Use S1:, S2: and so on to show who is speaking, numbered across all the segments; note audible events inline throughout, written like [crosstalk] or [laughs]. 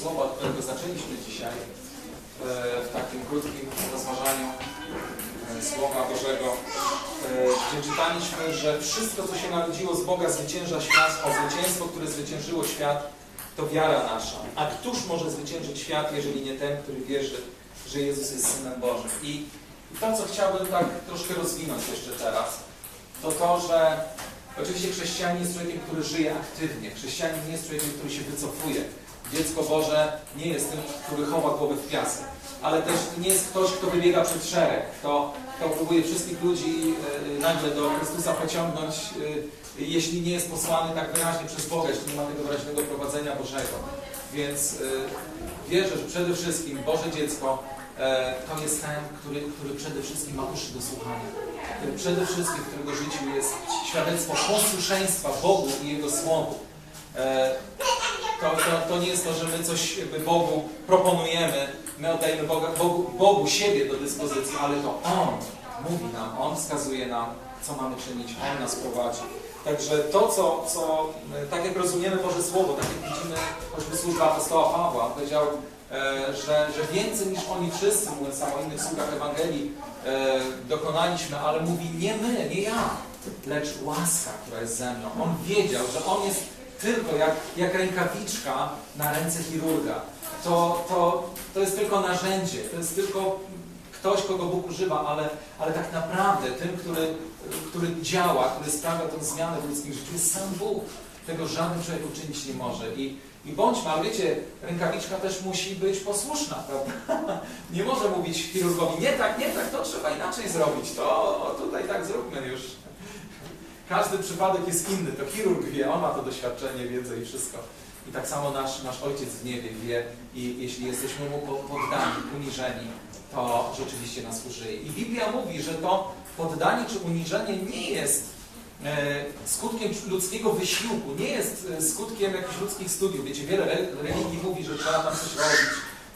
S1: słowa, którego zaczęliśmy dzisiaj, e, w takim krótkim rozważaniu e, Słowa Bożego, e, gdzie czytaliśmy, że wszystko, co się narodziło z Boga, zwycięża świat, a zwycięstwo, które zwyciężyło świat, to wiara nasza. A któż może zwyciężyć świat, jeżeli nie ten, który wierzy, że Jezus jest Synem Bożym? I to, co chciałbym tak troszkę rozwinąć jeszcze teraz, to to, że oczywiście chrześcijanin jest człowiekiem, który żyje aktywnie. Chrześcijanin nie jest człowiekiem, który się wycofuje. Dziecko Boże nie jest tym, który chowa głowę w piasek. Ale też nie jest ktoś, kto wybiega przed szereg, kto, kto próbuje wszystkich ludzi e, nagle do Chrystusa pociągnąć, e, jeśli nie jest posłany tak wyraźnie przez Boga, jeśli nie ma tego wyraźnego prowadzenia Bożego. Więc e, wierzę, że przede wszystkim Boże dziecko to jest ten, który, który przede wszystkim ma uszy do słuchania. Który przede wszystkim w którego życiu jest świadectwo posłuszeństwa Bogu i Jego Słowu. E, to, to, to nie jest to, że my coś Bogu proponujemy, my oddajemy Boga, Bogu, Bogu siebie do dyspozycji, ale to On mówi nam, On wskazuje nam, co mamy czynić, On nas prowadzi. Także to, co, co e, tak jak rozumiemy Boże Słowo, tak jak widzimy choćby służba apostoła Pawła, powiedział, e, że, że więcej niż oni wszyscy, mówiąc o innych sługach Ewangelii, e, dokonaliśmy, ale mówi nie my, nie ja, lecz łaska, która jest ze mną. On wiedział, że on jest tylko jak, jak rękawiczka na ręce chirurga. To, to, to jest tylko narzędzie, to jest tylko ktoś, kogo Bóg używa, ale, ale tak naprawdę tym, który, który działa, który sprawia tę zmianę w ludzkim życiu, jest sam Bóg. Tego żaden człowiek uczynić nie może. I, i bądźmy, ale wiecie, rękawiczka też musi być posłuszna, prawda? [laughs] Nie może mówić chirurgowi, nie tak, nie tak, to trzeba inaczej zrobić, to tutaj tak zróbmy już. Każdy przypadek jest inny, to chirurg wie, on ma to doświadczenie, wiedzę i wszystko. I tak samo nasz, nasz Ojciec w niebie wie i jeśli jesteśmy Mu po- poddani, uniżeni, to rzeczywiście nas użyje. I Biblia mówi, że to poddanie czy uniżenie nie jest skutkiem ludzkiego wysiłku, nie jest e, skutkiem jakichś ludzkich studiów. Wiecie, wiele re- religii mówi, że trzeba tam coś robić,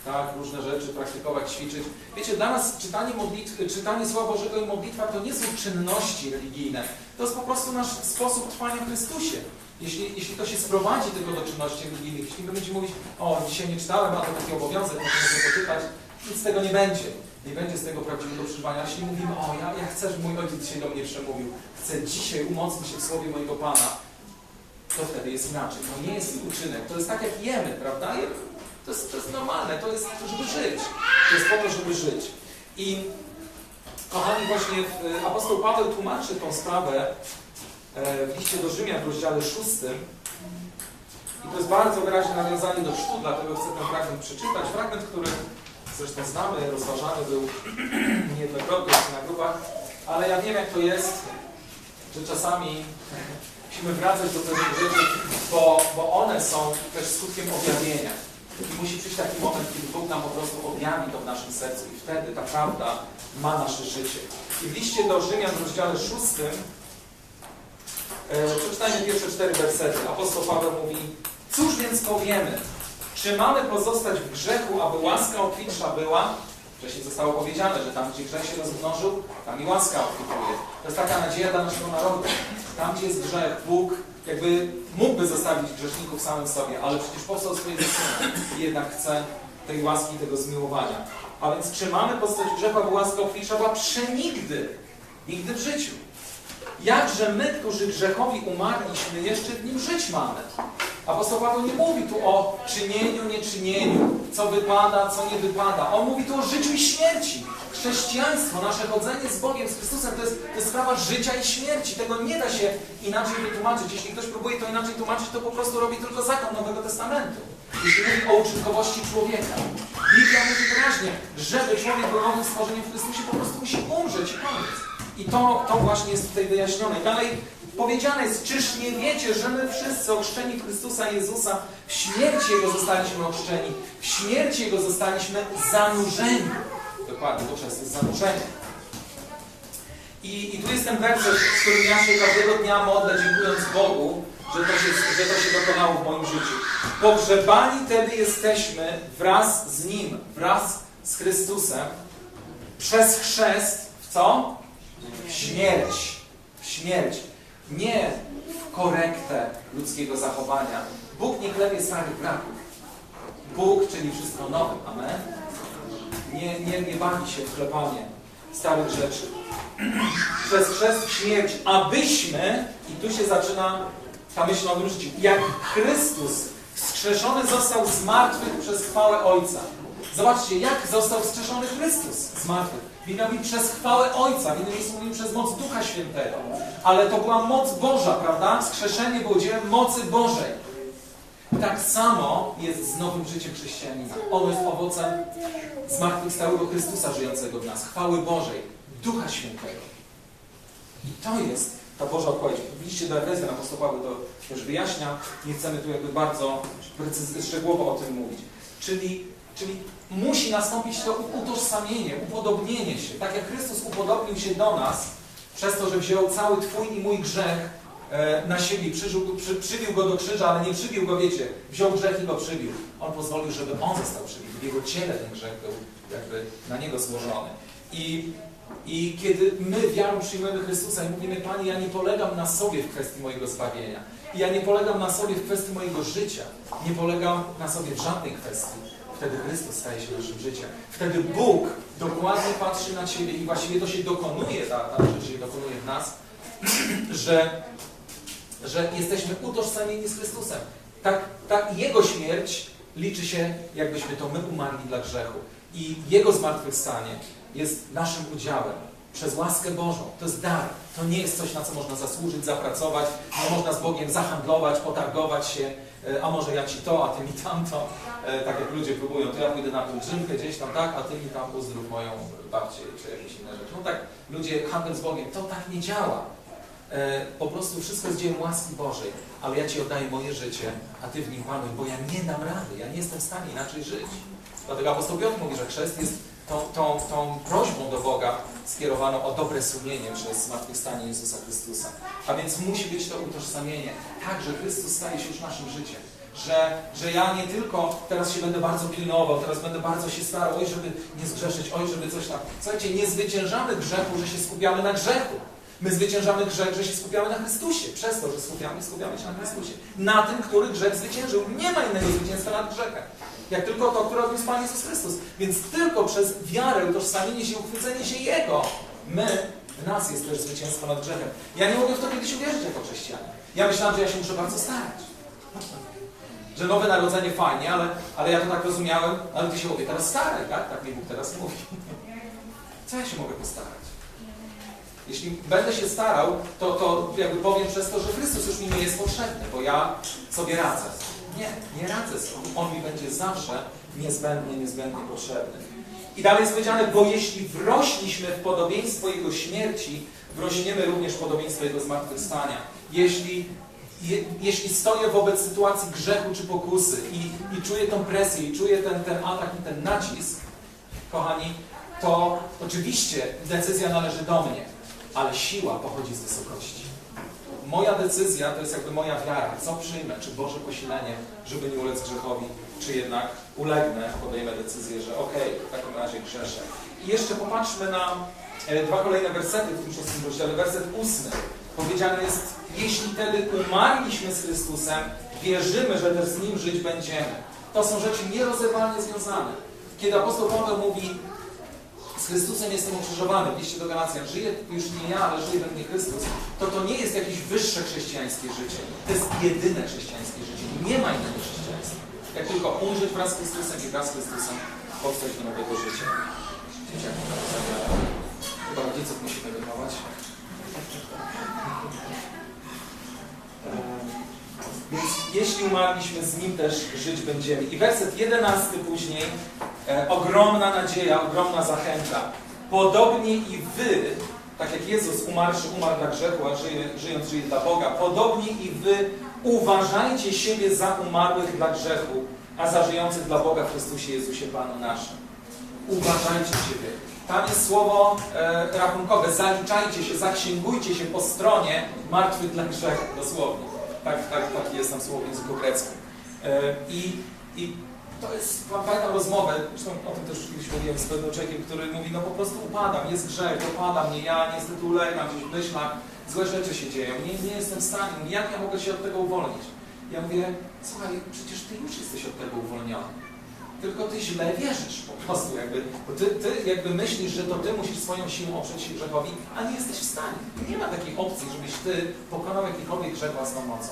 S1: tak, różne rzeczy praktykować, ćwiczyć. Wiecie, dla nas czytanie, modlitwy, czytanie Słowa Bożego i modlitwa to nie są czynności religijne. To jest po prostu nasz sposób trwania w Chrystusie. Jeśli, jeśli to się sprowadzi tylko do czynności religijnych, jeśli my będziemy mówić, o, dzisiaj nie czytałem, a to taki obowiązek, muszę sobie poczytać, nic z tego nie będzie. Nie będzie z tego prawdziwego przeżywania. Jeśli mówimy, o, ja, ja chcę, żeby mój ojciec dzisiaj do mnie przemówił, chcę dzisiaj umocnić się w słowie mojego Pana, to wtedy jest inaczej. To nie jest uczynek. To jest tak, jak jemy, prawda? To jest, to jest normalne, to jest, żeby żyć. To jest po to, żeby żyć. I kochani, właśnie w- apostoł Paweł tłumaczy tą sprawę e, w liście do Rzymian w rozdziale szóstym. I to jest bardzo wyraźne nawiązanie do chrztu, dlatego chcę ten fragment przeczytać. Fragment, który zresztą znamy, rozważany był [clears throat] niejednokrotnie na grupach, ale ja wiem, jak to jest, że czasami [laughs] musimy wracać do pewnych rzeczy, bo, bo one są też skutkiem objawienia. I musi przyjść taki moment, kiedy Bóg nam po prostu objawi to w naszym sercu i wtedy ta prawda ma nasze życie. I w liście do Rzymian w rozdziale szóstym e, przeczytajmy pierwsze cztery wersety. Apostoł Paweł mówi, cóż więc powiemy? Czy mamy pozostać w grzechu, aby łaska obfitsza była? Wcześniej zostało powiedziane, że tam, gdzie grzech się rozmnożył, tam i łaska obfituje. To jest taka nadzieja dla naszego narodu. Tam, gdzie jest grzech, Bóg jakby mógłby zostawić grzeszników samym sobie, ale przecież powstał swojego Syna i jednak chce tej łaski, tego zmiłowania. A więc czy mamy pozostać w grzechu, aby łaska obfitsza była? Przenigdy. Nigdy w życiu. Jakże my, którzy grzechowi umarliśmy, jeszcze w nim żyć mamy? Apostoł Paweł nie mówi tu o czynieniu, nieczynieniu, co wypada, co nie wypada. On mówi tu o życiu i śmierci. Chrześcijaństwo, nasze chodzenie z Bogiem, z Chrystusem, to jest, to jest sprawa życia i śmierci. Tego nie da się inaczej wytłumaczyć. Jeśli ktoś próbuje to inaczej tłumaczyć, to po prostu robi tylko zakon Nowego Testamentu. Jeśli mówi o uczynkowości człowieka. Biblia mówi wyraźnie, żeby człowiek był nowym stworzeniem w Chrystusie, po prostu musi umrzeć i. I to, to właśnie jest tutaj wyjaśnione. Dalej powiedziane jest, czyż nie wiecie, że my wszyscy ochrzczeni Chrystusa Jezusa w śmierci Jego zostaliśmy ochrzczeni, w śmierci Jego zostaliśmy zanurzeni. Dokładnie, bo przez to jest zanurzenie. I, I tu jest ten werset, z którym ja się każdego dnia modlę, dziękując Bogu, że to, się, że to się dokonało w moim życiu. Pogrzebani wtedy jesteśmy wraz z Nim, wraz z Chrystusem, przez chrzest w co? W śmierć. W śmierć. Nie w korektę ludzkiego zachowania. Bóg nie klepie starych braków. Bóg czyni wszystko nowym. Amen. Nie, nie, nie bawi się w klepanie starych rzeczy. [clears throat] Przez chrzest śmierć, abyśmy, i tu się zaczyna ta myśl o jak Chrystus wskrzeszony został z martwych przez chwałę Ojca. Zobaczcie, jak został wskrzeszony Chrystus z martwych. Mówi przez chwałę Ojca, w innym miejscu mówi przez moc Ducha Świętego. Ale to była moc Boża, prawda? Wskrzeszenie było dziełem mocy Bożej. Tak samo jest z nowym życiem chrześcijanina. Ono jest owocem zmartwychwstałego Chrystusa żyjącego w nas, chwały Bożej, Ducha Świętego. I to jest ta Boża odpowiedź. Widzicie do Efezjan, apostoł Paweł to też wyjaśnia. Nie chcemy tu jakby bardzo szczegółowo o tym mówić. Czyli, czyli musi nastąpić to utożsamienie, upodobnienie się. Tak jak Chrystus upodobnił się do nas, przez to, że wziął cały Twój i mój grzech e, na siebie, przyżył, przy, przybił go do krzyża, ale nie przybił go, wiecie, wziął grzech i go przybił. On pozwolił, żeby on został przybity. W jego ciele ten grzech był jakby na niego złożony. I, I kiedy my wiarą przyjmujemy Chrystusa i mówimy, Panie, ja nie polegam na sobie w kwestii mojego zbawienia. Ja nie polegam na sobie w kwestii mojego życia. Nie polegam na sobie w żadnej kwestii. Wtedy Chrystus staje się naszym życiem. Wtedy Bóg dokładnie patrzy na Ciebie i właściwie to się dokonuje, ta, ta rzecz się dokonuje w nas, że, że jesteśmy utożsamieni z Chrystusem. Tak, tak Jego śmierć liczy się, jakbyśmy to my umarli dla grzechu. I Jego zmartwychwstanie jest naszym udziałem przez łaskę Bożą. To jest dar. To nie jest coś, na co można zasłużyć, zapracować. Nie można z Bogiem zahandlować, potargować się, a może ja Ci to, a Ty mi tamto. E, Tak jak ludzie próbują, to ja pójdę na pielgrzymkę gdzieś tam, tak, a Ty mi tam uzdrów moją babcię, czy jakieś inne rzeczy. No tak, ludzie, handel z Bogiem, to tak nie działa. E, Po prostu wszystko jest dziełem łaski Bożej, ale ja Ci oddaję moje życie, a Ty w nim panuj, bo ja nie dam rady, ja nie jestem w stanie inaczej żyć. Dlatego apostoł Piotr mówi, że chrzest jest tą, tą, tą prośbą do Boga skierowaną o dobre sumienie przez zmartwychwstanie Jezusa Chrystusa. A więc musi być to utożsamienie. Tak, że Chrystus staje się już naszym życiem. Że, że ja nie tylko teraz się będę bardzo pilnował, teraz będę bardzo się starał, oj, żeby nie zgrzeszyć, oj, żeby coś tam. Słuchajcie, nie zwyciężamy grzechu, że się skupiamy na grzechu. My zwyciężamy grzech, że się skupiamy na Chrystusie. Przez to, że skupiamy, skupiamy się na Chrystusie. Na tym, który grzech zwyciężył. Nie ma innego zwycięstwa nad grzechem. Jak tylko to, które odniósł Pan Jezus Chrystus. Więc tylko przez wiarę, utożsamienie się, uchwycenie się Jego, my, w nas jest też zwycięstwo nad grzechem. Ja nie mogę w to kiedyś uwierzyć jako chrześcijanin. Ja myślałem, że ja się muszę bardzo starać. Że nowe narodzenie fajnie, ale, ale ja to tak rozumiałem, ale ty się mówię, teraz staraj, tak? Tak mi Bóg teraz mówi. Co ja się mogę postarać? Jeśli będę się starał, to, to jakby powiem przez to, że Chrystus już mi nie jest potrzebny, bo ja sobie radzę. Nie, nie radzę sobie. On mi będzie zawsze niezbędnie, niezbędnie potrzebny. I dalej jest powiedziane, bo jeśli wrośliśmy w podobieństwo Jego śmierci, wrośniemy również w podobieństwo Jego zmartwychwstania. Jeśli, je, jeśli stoję wobec sytuacji grzechu czy pokusy i, i czuję tą presję, i czuję ten, ten atak i ten nacisk, kochani, to oczywiście decyzja należy do mnie, ale siła pochodzi z wysokości. Moja decyzja to jest jakby moja wiara. Co przyjmę? Czy Boże posilenie, żeby nie ulec grzechowi, czy jednak ulegnę, podejmę decyzję, że okej, w takim razie grzeszę. I jeszcze popatrzmy na e, dwa kolejne wersety w tym szóstym rozdziale. Werset ósmy. Powiedziane jest, jeśli wtedy umarliśmy z Chrystusem, wierzymy, że też z Nim żyć będziemy. To są rzeczy nierozerwalnie związane. Kiedy apostoł Paweł mówi, z Chrystusem jestem ukrzyżowany, w liście do Galacjan, żyję już nie ja, ale żyje we mnie Chrystus, to to nie jest jakieś wyższe chrześcijańskie życie. To jest jedyne chrześcijańskie życie. Nie ma innego chrześcijaństwa. Jak tylko umrzeć wraz z Chrystusem i wraz z Chrystusem powstać do nowego życia. Wiecie, jak to? Chyba rodziców musimy wychować. Więc jeśli umarliśmy, z Nim też żyć będziemy. I werset jedenasty później, ogromna nadzieja, ogromna zachęta. Podobnie i Wy, tak jak Jezus umarszy, umarł dla grzechu, a żyje, żyjąc żyje dla Boga, podobnie i Wy uważajcie siebie za umarłych dla grzechu, a za żyjących dla Boga w Chrystusie Jezusie Panu naszym. Uważajcie siebie. Tam jest słowo e, rachunkowe. Zaliczajcie się, zaksięgujcie się po stronie martwych dla grzechu, dosłownie. Tak, tak, tak jest tam słowo w języku greckim. E, i, I to jest, pamiętam rozmowę, zresztą o tym też kiedyś mówiłem z pewnym człowiekiem, który mówi, no po prostu upadam, jest grzech, dopada mnie, ja niestety ulegam gdzieś w myślach, złe rzeczy się dzieją, nie, nie jestem w stanie, jak ja mogę się od tego uwolnić? Ja mówię, słuchaj, przecież ty już jesteś od tego uwolniony. tylko ty źle wierzysz po prostu jakby. Bo ty, ty jakby myślisz, że to ty musisz swoją siłą oprzeć się grzechowi, a nie jesteś w stanie. Nie ma takiej opcji, żebyś ty pokonał jakikolwiek grzech własną mocą.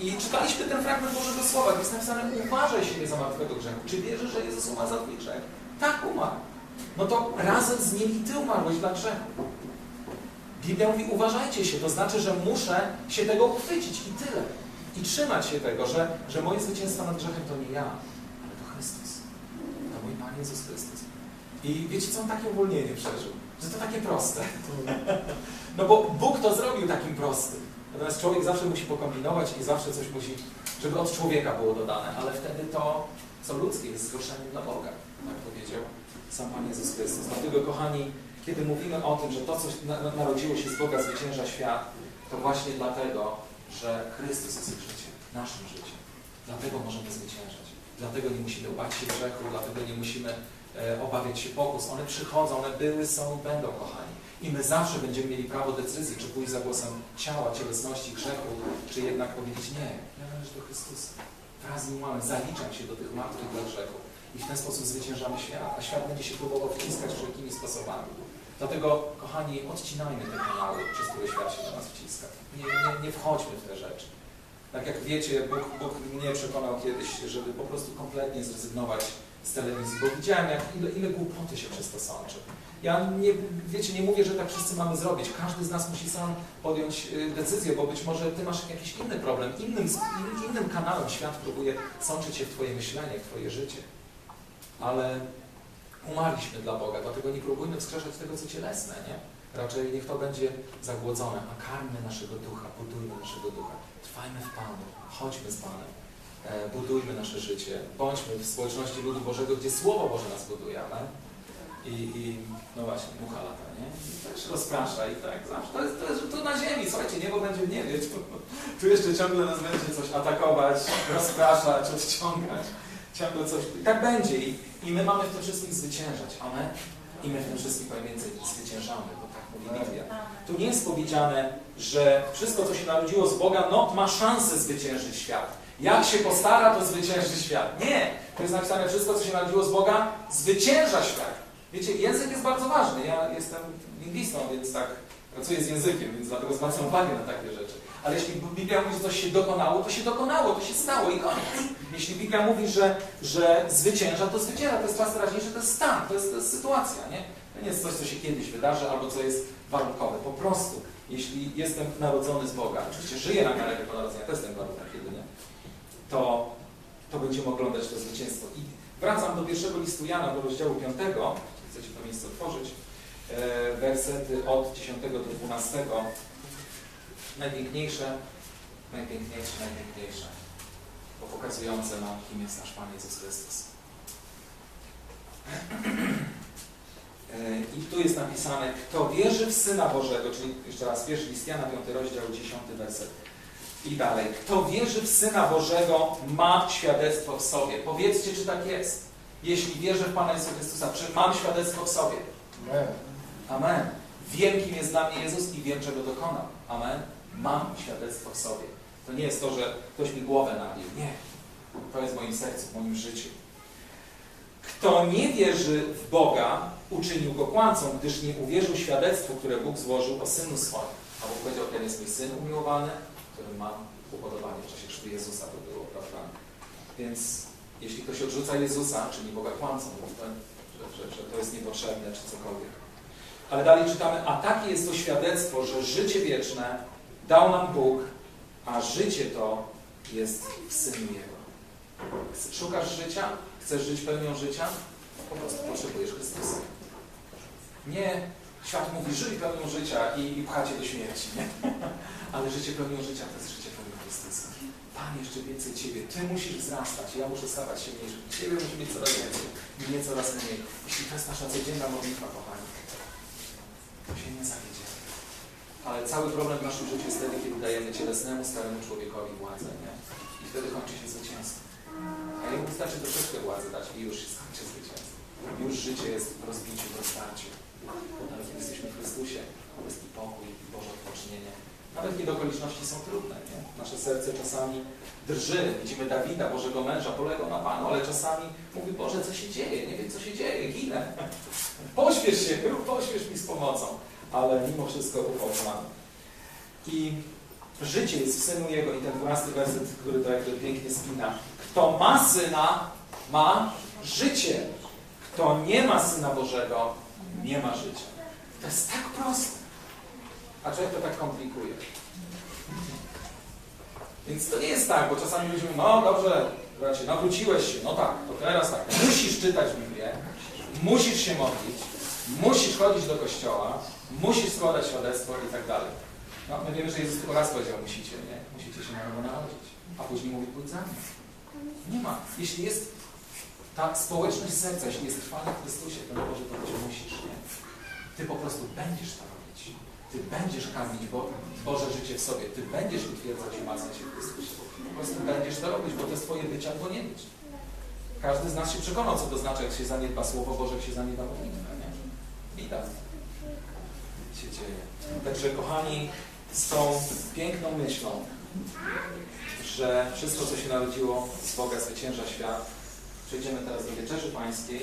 S1: I czytaliśmy ten fragment Bożego Słowa, gdzie jest napisane uważaj się nie za martwego grzechu. Czy wierzysz, że Jezus umarł za twój grzech? Tak, umarł. No to razem z Nim i Ty umarłeś dla grzechu. Biblia mówi uważajcie się, to znaczy, że muszę się tego uchwycić i tyle. I trzymać się tego, że, że moje zwycięstwo nad grzechem to nie ja, ale to Chrystus. To mój Pan Jezus Chrystus. I wiecie co, on takie uwolnienie przeżył, że to takie proste. No bo Bóg to zrobił takim prostym. Natomiast człowiek zawsze musi pokombinować i zawsze coś musi, żeby od człowieka było dodane, ale wtedy to, co ludzkie, jest zgorzeniem dla Boga, tak powiedział sam Pan Jezus Chrystus. Dlatego, kochani, kiedy mówimy o tym, że to, co na- na- narodziło się z Boga, zwycięża świat, to właśnie dlatego, że Chrystus jest ich życiem, naszym życiem. Dlatego możemy zwyciężać. Dlatego nie musimy bać się grzechu, dlatego nie musimy e, obawiać się pokus. One przychodzą, one były, są i będą, kochani. I my zawsze będziemy mieli prawo decyzji, czy pójść za głosem ciała, cielesności, grzechu, czy jednak powiedzieć nie, ja należę do Chrystusa. Wraz z mamy, zaliczam się do tych martwych dla grzechu. I w ten sposób zwyciężamy świat, a świat będzie się próbował wciskać wszelkimi sposobami. Dlatego, kochani, odcinajmy te kanały, przez które świat się do nas wciska. Nie, nie, nie wchodźmy w te rzeczy. Tak jak wiecie, Bóg, Bóg mnie przekonał kiedyś, żeby po prostu kompletnie zrezygnować z telewizji, bo widziałem, jak ile, ile głupoty się przez to sączy. Ja nie, wiecie, nie mówię, że tak wszyscy mamy zrobić. Każdy z nas musi sam podjąć y, decyzję, bo być może ty masz jakiś inny problem, innym, in- innym kanałem świat próbuje sączyć się w twoje myślenie, w twoje życie. Ale umarliśmy dla Boga, dlatego nie próbujmy wskrzeszać tego, co cielesne, nie? Raczej niech to będzie zagłodzone, a karmy naszego ducha, budujmy naszego ducha. Trwajmy w Panu, chodźmy z Panem, budujmy nasze życie, bądźmy w społeczności ludu Bożego, gdzie Słowo Boże nas buduje, amen? I, i no właśnie, mucha lata, nie? I też rozprasza i tak zawsze. To jest, to jest tu na ziemi, słuchajcie, niebo będzie w niebie. Tu, tu jeszcze ciągle nas będzie coś atakować, rozpraszać, odciągać. Ciągle coś. I tak będzie. I, I my mamy w tym wszystkim zwyciężać. Amen? I my w tym wszystkim powiem więcej zwyciężamy, bo tak mówi Biblia. Tu nie jest powiedziane, że wszystko, co się narodziło z Boga, no ma szansę zwyciężyć świat. Jak się postara, to zwycięży świat. Nie! To jest napisane, wszystko, co się narodziło z Boga, zwycięża świat. Wiecie, język jest bardzo ważny. Ja jestem lingwistą, więc tak pracuję z językiem, więc dlatego zwracam uwagę na takie rzeczy. Ale jeśli Biblia mówi, że coś się dokonało, to się dokonało, to się stało i koniec. Jeśli Biblia mówi, że, że zwycięża, to zwycięża. To jest czas teraźniejszy, to jest stan, to jest, to jest sytuacja, nie? To nie jest coś, co się kiedyś wydarzy albo co jest warunkowe. Po prostu, jeśli jestem narodzony z Boga, oczywiście żyję na miarę tego narodzenia, to jest ten warunek jedynie, to, to będziemy oglądać to zwycięstwo. I wracam do pierwszego listu Jana, do rozdziału 5, chcecie to miejsce otworzyć, e, wersety od 10 do 12. Najpiękniejsze, najpiękniejsze, najpiękniejsze, bo pokazujące nam, kim jest nasz Pan Jezus Chrystus. E, I tu jest napisane, kto wierzy w Syna Bożego, czyli jeszcze raz pierwszy list Jana, 5 rozdział, 10 werset. I dalej, kto wierzy w Syna Bożego, ma świadectwo w sobie. Powiedzcie, czy tak jest. Jeśli wierzę w Pana Jezusa Chrystusa, czy mam świadectwo w sobie?
S2: Amen.
S1: Amen. Wiem, kim jest dla mnie Jezus i wiem, czego dokonał. Amen. Mam świadectwo w sobie. To nie jest to, że ktoś mi głowę nabił. Nie. To jest w moim sercu, w moim życiu. Kto nie wierzy w Boga, uczynił go kłamcą, gdyż nie uwierzył świadectwu, które Bóg złożył o Synu swoim. A Bóg powiedział, ten jest mój Syn umiłowany, którym mam upodobanie w czasie chrztu Jezusa to było, prawda? Więc jeśli ktoś odrzuca Jezusa, czyni Boga kłamcą, że, że, że to jest niepotrzebne, czy cokolwiek. Ale dalej czytamy, a takie jest to świadectwo, że życie wieczne dał nam Bóg, a życie to jest w Synu Jego. Szukasz życia? Chcesz żyć pełnią życia? Po prostu potrzebujesz Chrystusa. Nie, świat mówi, żyj pełnią życia i, i pchacie do śmierci, nie? [laughs] Ale życie pełnią życia to jest życie pełnią Chrystusa. Pan jeszcze więcej Ciebie. Ty musisz wzrastać, ja muszę stawać się mniejszy. Ciebie musi mieć coraz więcej, mnie coraz mniej. Jeśli to jest nasza codzienna modlitwa, kochani, to się nie zawiedziemy. Ale cały problem w naszym życiu jest wtedy, kiedy dajemy cielesnemu, staremu człowiekowi władzę, nie? I wtedy kończy się zwycięstwo. A jemu wystarczy troszeczkę władzy dać i już się skończy zwycięstwo. Już życie jest w rozbiciu, w rozdarciu. Kiedy jesteśmy w Chrystusie, jest i pokój, i Boże odpocznienie. Nawet kiedy okoliczności są trudne, nie? Nasze serce czasami drży. Widzimy Dawida, Bożego męża, polegał na Panu, ale czasami mówi, Boże, co się dzieje? Nie wiem, co się dzieje, ginę. [laughs] Pośpiesz się, pośpiesz mi z pomocą. Ale mimo wszystko ufał Panu. I życie jest w Synu Jego i ten 12 werset, który to jakby pięknie spina. Kto ma Syna, ma życie. Kto nie ma Syna Bożego, nie ma życia. To jest tak proste. A człowiek to tak komplikuje. Więc to nie jest tak, bo czasami ludzie mówią, no dobrze, bracie, nawróciłeś się, no tak, to teraz tak, musisz czytać Biblię, musisz się modlić, musisz chodzić do kościoła, musisz składać świadectwo i tak dalej. No, my wiemy, że Jezus tylko raz powiedział, musicie, nie? Musicie się na nowo narodzić. A później mówi, pójdź za. Nie ma. Jeśli jest ta społeczność serca, jeśli jest trwanie w Chrystusie, to Boże, to Cię musisz, nie? Ty po prostu będziesz to robić. Ty będziesz karmić Bo Boże życie w sobie. Ty będziesz utwierdzać i umacniać się w Chrystusie. Po prostu będziesz to robić, bo to jest Twoje być albo nie być. Każdy z nas się przekonał, co to znaczy, jak się zaniedba Słowo Boże, jak się zaniedba modlitwę, nie? Widać. się dzieje. Także kochani, z tą piękną myślą, że wszystko, co się narodziło z Boga, zwycięża świat, przejdziemy teraz do Wieczerzy Pańskiej.